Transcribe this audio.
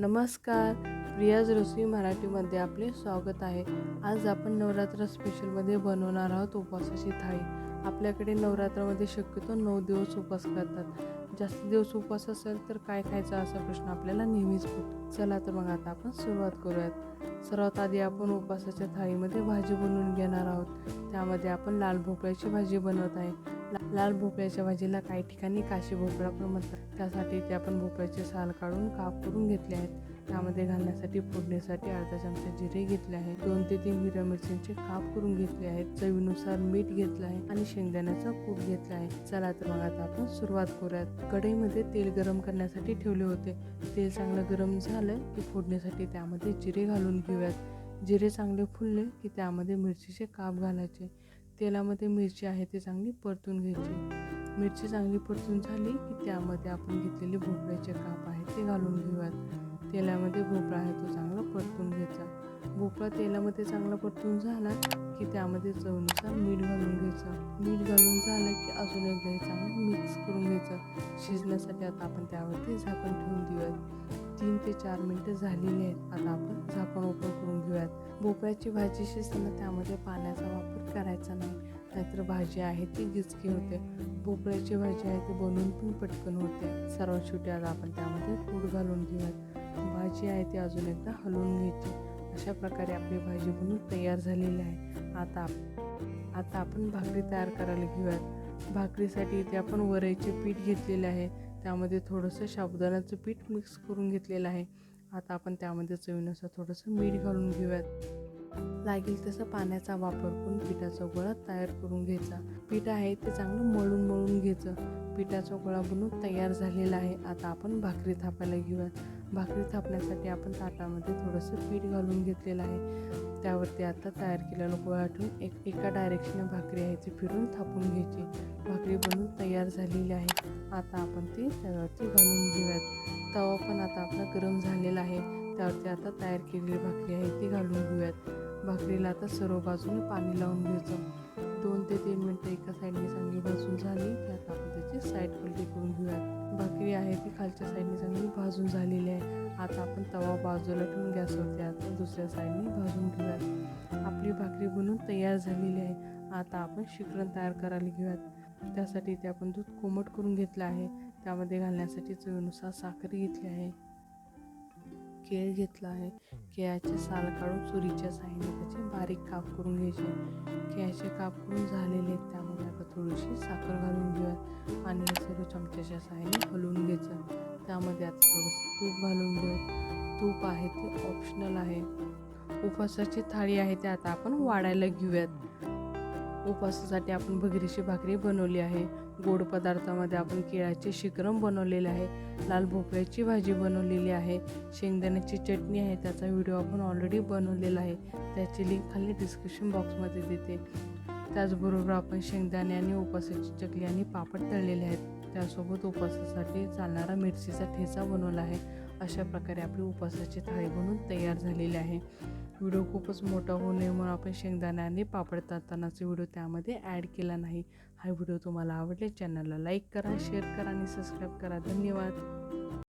नमस्कार प्रियाज रसोई मराठीमध्ये आपले स्वागत आहे. आज आपण नवरात्र स्पेशलमध्ये बनवणार आहोत उपवासाची थाळी. आपल्याकडे नवरात्रामध्ये शक्यतो नऊ दिवस उपवास करतात. जास्त दिवस उपवास असेल तर काय खायचा असा प्रश्न आपल्याला नेहमीच पडतो चला तर मग आता आपण सुरुवात करूयात. सर्वात आधी आपण उपवासाच्या थाळीमध्ये भाजी बनवून घेणार आहोत. त्यामध्ये आपण लाल भोपळ्याची भाजी बनवत आहे. लाल भोपळ्याच्या भाजीला काही ठिकाणी काशी भोपळा पण म्हणतात. त्यासाठी ते आपण भोपळ्याचे साल काढून काप करून घेतले आहेत. त्यामध्ये घालण्यासाठी फोडणीसाठी अर्धा चमचा जिरे घेतले आहे दोन ते तीन हिरव्या मिरच्यांचे काप करून घेतले आहेत. चवीनुसार मीठ घेतलं आहे आणि शेंगदाण्याचा कूट घेतला आहे. चला तर मग आता आपण सुरुवात करूयात. कढईमध्ये तेल गरम करण्यासाठी ठेवले होते. तेल चांगलं गरम झालं की फोडणीसाठी त्यामध्ये जिरे घालून घेऊयात. जिरे चांगले फुलले की त्यामध्ये मिरचीचे काप घालायचे. तेलामध्ये मिरची आहे ती चांगली परतून घ्यायची. मिरची चांगली परतून झाली की त्यामध्ये आपण घेतलेले भोपळ्याचे काप आहे ते घालून घेऊयात. तेलामध्ये भोपळा आहे तो चांगला परतून घ्यायचा. भोपळा तेलामध्ये चांगला परतून झाला की त्यामध्ये चवनुसार मीठ घालून घ्यायचं. मीठ घालून झालं की अजून एकदा हे चांगलं मिक्स करून घ्यायचं. शिजण्यासाठी आता आपण त्यावरती झाकण ठेवून देऊयात. तीन ते चार मिनटं झालेली आहेत. आता आपण भोपळ्याची भाजी शिजताना त्यामध्ये पाण्याचा वापर करायचा नाही. नाहीतर भाजी आहे ती गिचकी होते. भोपळ्याची भाजी आहे ती बनवून पण पटकन होते. सर्वात शेवटी आता आपण त्यामध्ये कूट घालून घेऊयात. भाजी आहे ती अजून एकदा हलवून घ्यायची. अशा प्रकारे आपली भाजी बनवून तयार झालेली आहे. आता आप- आता आपण भाकरी तयार करायला घेऊयात. भाकरीसाठी इथे आपण वरईचे पीठ घेतलेले आहे. त्यामध्ये थोडंसं साबुदाण्याचं पीठ मिक्स करून घेतलेलं आहे. आता आपण त्यामध्ये चवीनुसार थोडंसं मीठ घालून घेऊयात. लागेल तसं पाण्याचा वापर करून पिठाचा गोळा तयार करून घ्यायचा. पीठ आहे ते चांगलं मळून मळून घ्यायचं. पिठाचा गोळा बनवून तयार झालेला आहे. आता आपण भाकरी थापायला घेऊयात. भाकरी थापण्यासाठी आपण ताटामध्ये थोडंसं पीठ घालून घेतलेलं आहे. त्यावरती आता तयार केलेला गोळा ठेवून एक एका डायरेक्शनने भाकरी आहे ती फिरून थापून घ्यायची. भाकरी बनवून तयार झालेली आहे. आता आपण ती तव्यावरती घालून घेऊयात. तवा पण आता आपला गरम झालेला आहे. त्यावरती आता तयार केलेली भाकरी आहे ती घालून घेऊयात. भाकरीला आता सर्व बाजूने पाणी लावून घ्यायचं. दोन ते तीन मिनटं एका साईडने चांगली भाजून झाली की आता आपण त्याची साईड पलटी करून घेऊयात. भाकरी आहे ती खालच्या साईडने चांगली भाजून झालेली आहे. आता आपण तवा बाजूला ठेवून गॅसवरती आता दुसऱ्या साईडने भाजून घेऊयात. आपली भाकरी बनवून तयार झालेली आहे. आता आपण शिकरण तयार करायला घेऊयात. त्यासाठी इथे आपण दूध कोमट करून घेतलं आहे. त्यामध्ये घालण्यासाठी चवीनुसार साखर घेतली आहे. केळ घेतला आहे. केळाचे साल काढून चुरीच्या साहाय्याने त्याचे बारीक काप करून घ्यायचे. केळाचे काप करून झालेले आहेत त्यामध्ये आता थोडीशी साखर घालून घेऊयात आणि सर्व चमच्याच्या साहाय्याने हलवून घ्यायचं. त्यामध्ये आता थोडंसं तूप घालून घेऊयात तूप आहे ते ऑप्शनल आहे. उपवासाची थाळी आहे ते आता आपण वाढायला घेऊयात. उपवासासाठी आपण भगरीची भाकरी बनवली आहे. गोड पदार्थामध्ये आपण केळाचे शिकरम बनवलेले आहे. लाल भोपळ्याची भाजी बनवलेली आहे. शेंगदाण्याची चटणी आहे. त्याचा व्हिडिओ आपण ऑलरेडी बनवलेला आहे. त्याची लिंक खाली डिस्क्रिप्शन बॉक्समध्ये देते. त्याचबरोबर आपण शेंगदाणे आणि उपवासाची चकली आणि पापड तळलेले आहेत. त्यासोबत उपवासासाठी चालणारा मिरचीचा ठेचा बनवला आहे. अशा प्रकारे आपली उपासाची थाळी बनून तयार झालेली आहे. व्हिडिओ खूपच मोठा होऊ नये म्हणून आपण शेंगदाणे आणि पापड तातानाचा व्हिडिओ त्यामध्ये ॲड केला नाही. हा व्हिडिओ तुम्हाला आवडले चॅनलला लाईक करा शेअर करा आणि सबस्क्राईब करा. धन्यवाद.